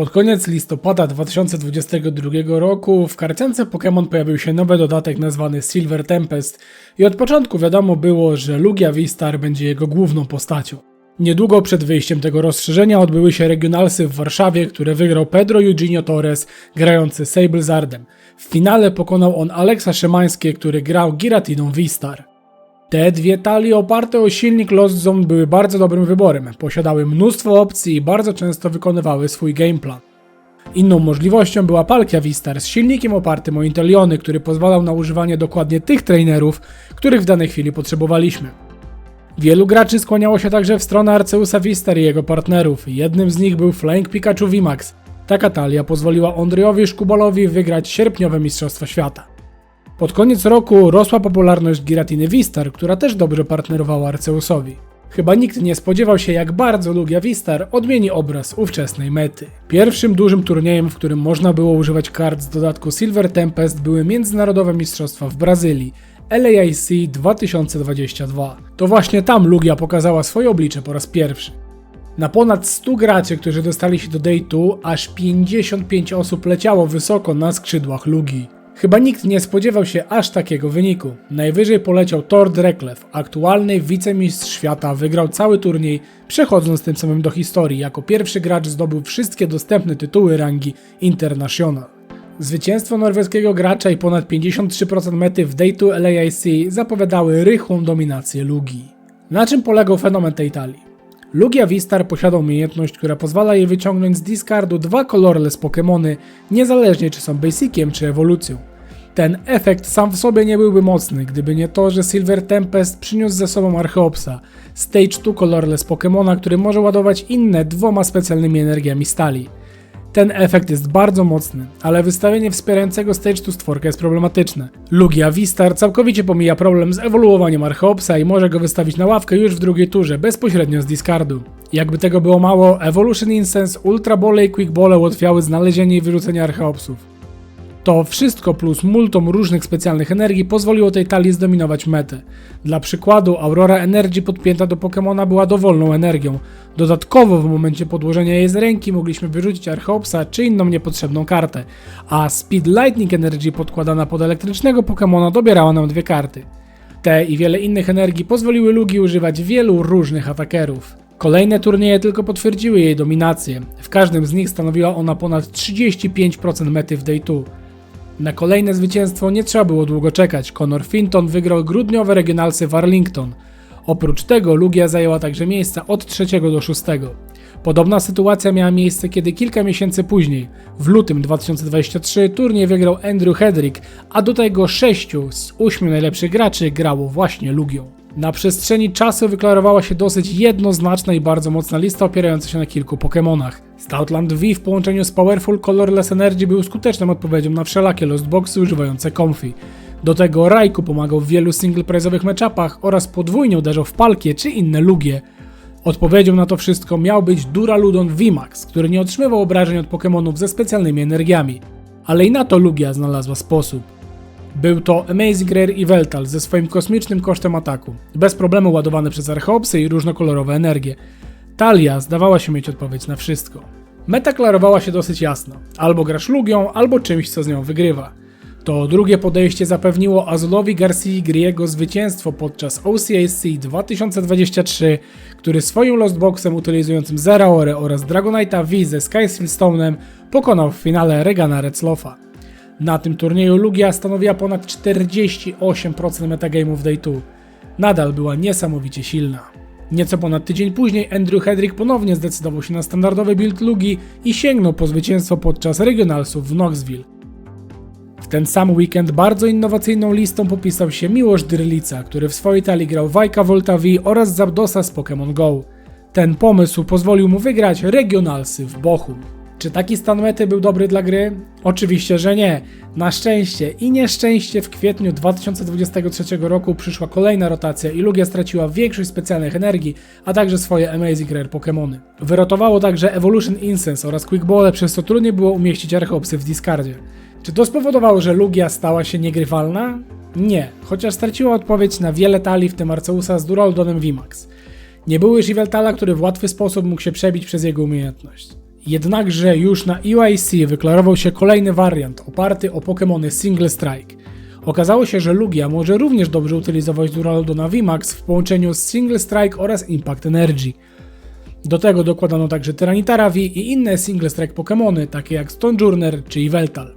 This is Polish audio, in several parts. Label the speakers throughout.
Speaker 1: Pod koniec listopada 2022 roku w karciance Pokémon pojawił się nowy dodatek nazwany Silver Tempest i od początku wiadomo było, że Lugia V-Star będzie jego główną postacią. Niedługo przed wyjściem tego rozszerzenia odbyły się regionalsy w Warszawie, które wygrał Pedro Eugenio Torres, grający Sablezardem. W finale pokonał on Aleksa Szymańskie, który grał Giratiną V-Star. Te dwie talie oparte o silnik Lost Zone były bardzo dobrym wyborem, posiadały mnóstwo opcji i bardzo często wykonywały swój gameplan. Inną możliwością była Palkia V-Star z silnikiem opartym o Inteliony, który pozwalał na używanie dokładnie tych trainerów, których w danej chwili potrzebowaliśmy. Wielu graczy skłaniało się także w stronę Arceusa Vistar i jego partnerów. Jednym z nich był Flank Pikachu VMAX. Taka talia pozwoliła Ondryowi Szkubalowi wygrać sierpniowe Mistrzostwa Świata. Pod koniec roku rosła popularność Giratiny Vistar, która też dobrze partnerowała Arceusowi. Chyba nikt nie spodziewał się, jak bardzo Lugia Vistar odmieni obraz ówczesnej mety. Pierwszym dużym turniejem, w którym można było używać kart z dodatku Silver Tempest były Międzynarodowe Mistrzostwa w Brazylii, LAIC 2022. To właśnie tam Lugia pokazała swoje oblicze po raz pierwszy. Na ponad 100 graczy, którzy dostali się do Day 2, aż 55 osób leciało wysoko na skrzydłach Lugii. Chyba nikt nie spodziewał się aż takiego wyniku. Najwyżej poleciał Thor Dreklev, aktualny wicemistrz świata, wygrał cały turniej, przechodząc tym samym do historii. Jako pierwszy gracz zdobył wszystkie dostępne tytuły rangi International. Zwycięstwo norweskiego gracza i ponad 53% mety w Day 2 LAIC zapowiadały rychłą dominację Lugi. Na czym polegał fenomen tej talii? Lugia V-Star posiada umiejętność, która pozwala jej wyciągnąć z discardu dwa colorless Pokémony, niezależnie czy są basiciem czy ewolucją. Ten efekt sam w sobie nie byłby mocny, gdyby nie to, że Silver Tempest przyniósł ze sobą Archeopsa, Stage 2 colorless Pokémona, który może ładować inne dwoma specjalnymi energiami stali. Ten efekt jest bardzo mocny, ale wystawienie wspierającego Stage 2 stworka jest problematyczne. Lugia V-Star całkowicie pomija problem z ewoluowaniem Archeopsa i może go wystawić na ławkę już w drugiej turze, bezpośrednio z discardu. Jakby tego było mało, Evolution Incense, Ultra Bole i Quick Bole ułatwiały znalezienie i wyrzucenie Archeopsów. To wszystko plus multum różnych specjalnych energii pozwoliło tej talii zdominować metę. Dla przykładu, Aurora Energy podpięta do Pokémona była dowolną energią. Dodatkowo w momencie podłożenia jej z ręki mogliśmy wyrzucić Archeopsa czy inną niepotrzebną kartę, a Speed Lightning Energy podkładana pod elektrycznego Pokémona dobierała nam dwie karty. Te i wiele innych energii pozwoliły Lugi używać wielu różnych atakerów. Kolejne turnieje tylko potwierdziły jej dominację. W każdym z nich stanowiła ona ponad 35% mety w Day 2. Na kolejne zwycięstwo nie trzeba było długo czekać. Conor Finton wygrał grudniowe regionalsy w Arlington. Oprócz tego Lugia zajęła także miejsca od trzeciego do szóstego. Podobna sytuacja miała miejsce, kiedy kilka miesięcy później, w lutym 2023, turniej wygrał Andrew Hedrick, a do tego sześciu z ośmiu najlepszych graczy grało właśnie Lugią. Na przestrzeni czasu wyklarowała się dosyć jednoznaczna i bardzo mocna lista opierająca się na kilku Pokémonach. Stoutland V w połączeniu z Powerful Colorless Energy był skuteczną odpowiedzią na wszelakie Lostboxy używające Comfy. Do tego Raikou pomagał w wielu single prize'owych matchupach oraz podwójnie uderzał w Palkie czy inne Lugie. Odpowiedzią na to wszystko miał być Duraludon VMAX, który nie otrzymywał obrażeń od Pokémonów ze specjalnymi energiami. Ale i na to Lugia znalazła sposób. Był to Amazing Rare i Veltal ze swoim kosmicznym kosztem ataku, bez problemu ładowany przez archeopsy i różnokolorowe energie. Talia zdawała się mieć odpowiedź na wszystko. Meta klarowała się dosyć jasno. Albo grasz Lugią, albo czymś, co z nią wygrywa. To drugie podejście zapewniło Azulowi Garcia Griego zwycięstwo podczas OCAC 2023, który swoim Lostboxem utylizującym Zeraore oraz Dragonite'a V ze Skystillstone'em pokonał w finale Regana Retzloffa. Na tym turnieju Lugia stanowiła ponad 48% metagame'ów Day 2. Nadal była niesamowicie silna. Nieco ponad tydzień później Andrew Hedrick ponownie zdecydował się na standardowy build Lugi i sięgnął po zwycięstwo podczas regionalsów w Knoxville. W ten sam weekend bardzo innowacyjną listą popisał się Miłosz Dyrlica, który w swojej talii grał Wajka Volta V oraz Zapdosa z Pokémon GO. Ten pomysł pozwolił mu wygrać regionalsy w Bochum. Czy taki stan mety był dobry dla gry? Oczywiście, że nie. Na szczęście i nieszczęście w kwietniu 2023 roku przyszła kolejna rotacja i Lugia straciła większość specjalnych energii, a także swoje Amazing Rare Pokémony. Wyrotowało także Evolution Incense oraz Quick Ball, przez co trudniej było umieścić Archeopsy w discardzie. Czy to spowodowało, że Lugia stała się niegrywalna? Nie, chociaż straciła odpowiedź na wiele talii, w tym Arceusa z Duraldonem VMAX. Nie było już Iveltala, który w łatwy sposób mógł się przebić przez jego umiejętność. Jednakże już na EYC wyklarował się kolejny wariant oparty o Pokémony Single Strike. Okazało się, że Lugia może również dobrze utylizować Duraludona VMAX w połączeniu z Single Strike oraz Impact Energy. Do tego dokładano także Tyranitar V i inne Single Strike Pokémony, takie jak Stonjourner czy Yveltal.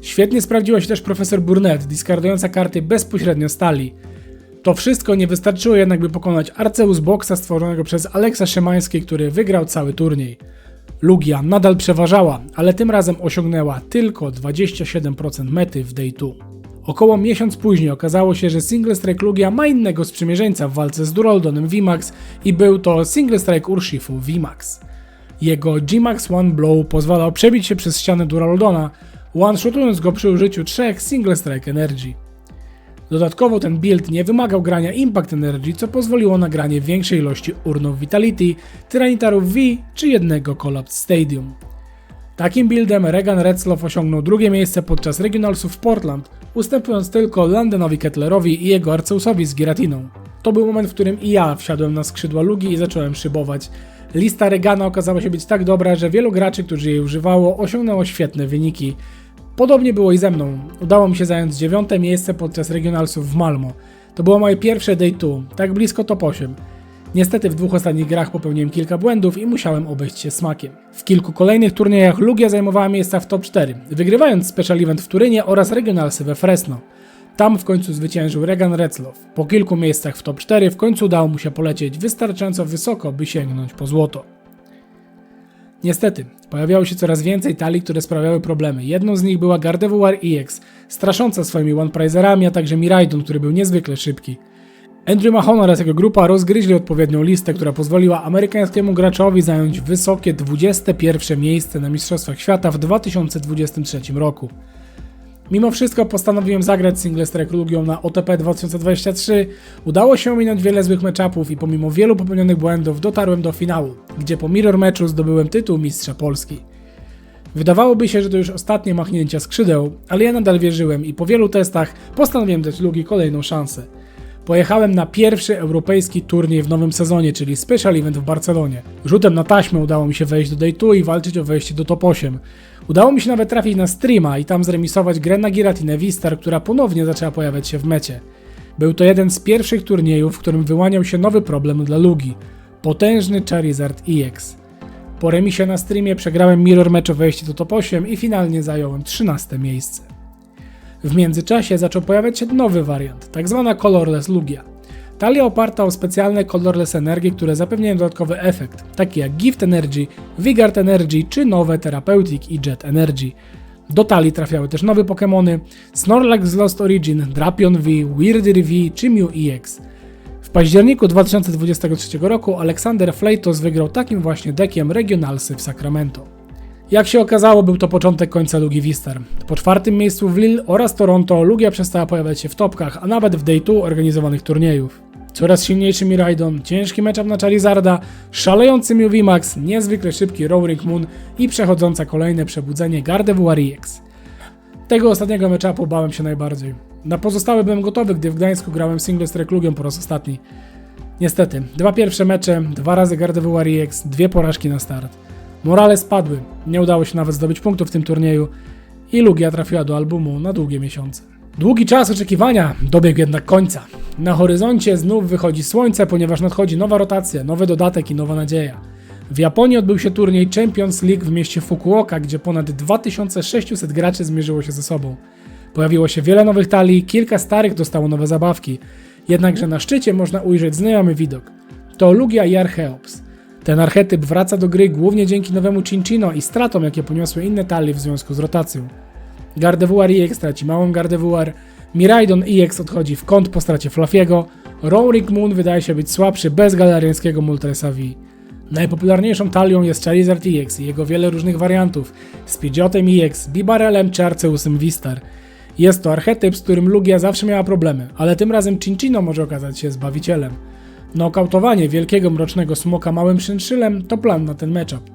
Speaker 1: Świetnie sprawdziła się też profesor Burnett, diskardująca karty bezpośrednio stali. To wszystko nie wystarczyło jednak, by pokonać Arceus Boxa stworzonego przez Aleksa Szymański, który wygrał cały turniej. Lugia nadal przeważała, ale tym razem osiągnęła tylko 27% mety w Day 2. Około miesiąc później okazało się, że Single Strike Lugia ma innego sprzymierzeńca w walce z Duraldonem VMAX i był to Single Strike Urshifu VMAX. Jego G-Max One Blow pozwalał przebić się przez ścianę Duraldona, one-shotując go przy użyciu trzech Single Strike Energy. Dodatkowo ten build nie wymagał grania Impact Energy, co pozwoliło na granie większej ilości urnów Vitality, Tyranitarów V czy jednego Collapse Stadium. Takim buildem Regan Retzloff osiągnął drugie miejsce podczas regionalsów w Portland, ustępując tylko Landonowi Kettlerowi i jego Arceusowi z Giratiną. To był moment, w którym i ja wsiadłem na skrzydła Lugi i zacząłem szybować. Lista Regana okazała się być tak dobra, że wielu graczy, którzy jej używało, osiągnęło świetne wyniki. Podobnie było i ze mną. Udało mi się zająć dziewiąte miejsce podczas regionalsów w Malmo. To było moje pierwsze day 2, tak blisko top 8. Niestety w dwóch ostatnich grach popełniłem kilka błędów i musiałem obejść się smakiem. W kilku kolejnych turniejach Lugia zajmowała miejsca w top 4, wygrywając Special Event w Turynie oraz regionalsy we Fresno. Tam w końcu zwyciężył Regan Retzloff. Po kilku miejscach w top 4 w końcu udało mu się polecieć wystarczająco wysoko, by sięgnąć po złoto. Niestety, pojawiało się coraz więcej talii, które sprawiały problemy. Jedną z nich była Gardevoir EX, strasząca swoimi one-prizerami, a także Miraidon, który był niezwykle szybki. Andrew Mahon oraz jego grupa rozgryźli odpowiednią listę, która pozwoliła amerykańskiemu graczowi zająć wysokie 21 miejsce na Mistrzostwach Świata w 2023 roku. Mimo wszystko postanowiłem zagrać single strike Lugią na OTP 2023. Udało się ominąć wiele złych meczapów i pomimo wielu popełnionych błędów dotarłem do finału, gdzie po mirror meczu zdobyłem tytuł mistrza Polski. Wydawałoby się, że to już ostatnie machnięcia skrzydeł, ale ja nadal wierzyłem i po wielu testach postanowiłem dać Lugi kolejną szansę. Pojechałem na pierwszy europejski turniej w nowym sezonie, czyli Special Event w Barcelonie. Rzutem na taśmę udało mi się wejść do Day 2 i walczyć o wejście do top 8. Udało mi się nawet trafić na streama i tam zremisować grę na Giratinę Vistar, która ponownie zaczęła pojawiać się w mecie. Był to jeden z pierwszych turniejów, w którym wyłaniał się nowy problem dla Lugi. Potężny Charizard EX. Po remisie na streamie przegrałem mirror mecz o wejście do top 8 i finalnie zająłem 13 miejsce. W międzyczasie zaczął pojawiać się nowy wariant, tak zwana Colorless Lugia. Talia oparta o specjalne Colorless Energie, które zapewniają dodatkowy efekt, takie jak Gift Energy, Vigard Energy czy nowe Therapeutic i Jet Energy. Do talii trafiały też nowe Pokémony Snorlax z Lost Origin, Drapion V, Weirdir V czy Mew EX. W październiku 2023 roku Alexander Fleitos wygrał takim właśnie dekiem Regionalsy w Sacramento. Jak się okazało, był to początek końca Lugi Wistar. Po czwartym miejscu w Lille oraz Toronto Lugia przestała pojawiać się w topkach, a nawet w Day 2 organizowanych turniejów. Coraz silniejszy Miraidon, ciężki matchup na Charizarda, szalejący Mew VMAX, niezwykle szybki Roaring Moon i przechodząca kolejne przebudzenie Gardevoir EX. Tego ostatniego matchupu bałem się najbardziej. Na pozostałe byłem gotowy, gdy w Gdańsku grałem single z Reklugią po raz ostatni. Niestety, dwa pierwsze mecze, dwa razy Gardevoir EX, dwie porażki na start. Morale spadły, nie udało się nawet zdobyć punktów w tym turnieju i Lugia trafiła do albumu na długie miesiące. Długi czas oczekiwania dobiegł jednak końca. Na horyzoncie znów wychodzi słońce, ponieważ nadchodzi nowa rotacja, nowy dodatek i nowa nadzieja. W Japonii odbył się turniej Champions League w mieście Fukuoka, gdzie ponad 2600 graczy zmierzyło się ze sobą. Pojawiło się wiele nowych talii, kilka starych dostało nowe zabawki. Jednakże na szczycie można ujrzeć znajomy widok. To Lugia i Archeops. Ten archetyp wraca do gry głównie dzięki nowemu Cinchino i stratom, jakie poniosły inne talie w związku z rotacją. Gardevoir EX traci małą Gardevoir, Miraidon EX odchodzi w kąt po stracie Flafiego, Roaring Moon wydaje się być słabszy bez galeriańskiego Moltresa V. Najpopularniejszą talią jest Charizard EX i jego wiele różnych wariantów, z Pidgeotem EX, Bibarelem czy Arceusem Vistar. Jest to archetyp, z którym Lugia zawsze miała problemy, ale tym razem Cinchino może okazać się zbawicielem. Nokautowanie wielkiego mrocznego smoka małym szynszylem to plan na ten matchup.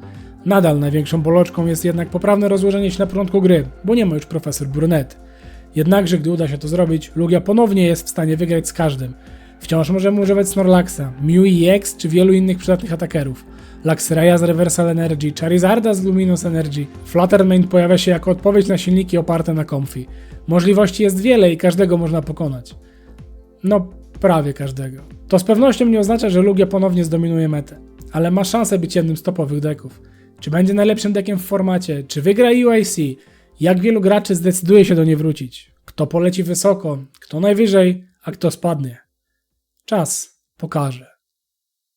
Speaker 1: Nadal największą boloczką jest jednak poprawne rozłożenie się na początku gry, bo nie ma już profesor Brunet. Jednakże gdy uda się to zrobić, Lugia ponownie jest w stanie wygrać z każdym. Wciąż możemy używać Snorlaxa, Mew EX czy wielu innych przydatnych atakerów. Luxraya z Reversal Energy, Charizarda z Luminous Energy. Fluttermane pojawia się jako odpowiedź na silniki oparte na Comfy. Możliwości jest wiele i każdego można pokonać. No, prawie każdego. To z pewnością nie oznacza, że Lugia ponownie zdominuje metę, ale ma szansę być jednym z topowych deków. Czy będzie najlepszym dekiem w formacie? Czy wygra UIC? Jak wielu graczy zdecyduje się do niej wrócić? Kto poleci wysoko? Kto najwyżej? A kto spadnie? Czas pokaże.